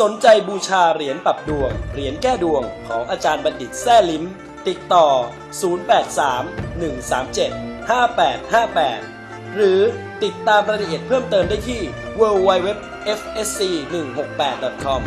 สนใจบูชาเหรียญปรับดวง เหรียญแก้ดวงของอาจารย์บัณฑิตแซ่ลิ้ม ติดต่อ 083-137-5858 หรือติดตามรายละเอียดเพิ่มเติมได้ที่ www.fsc168.com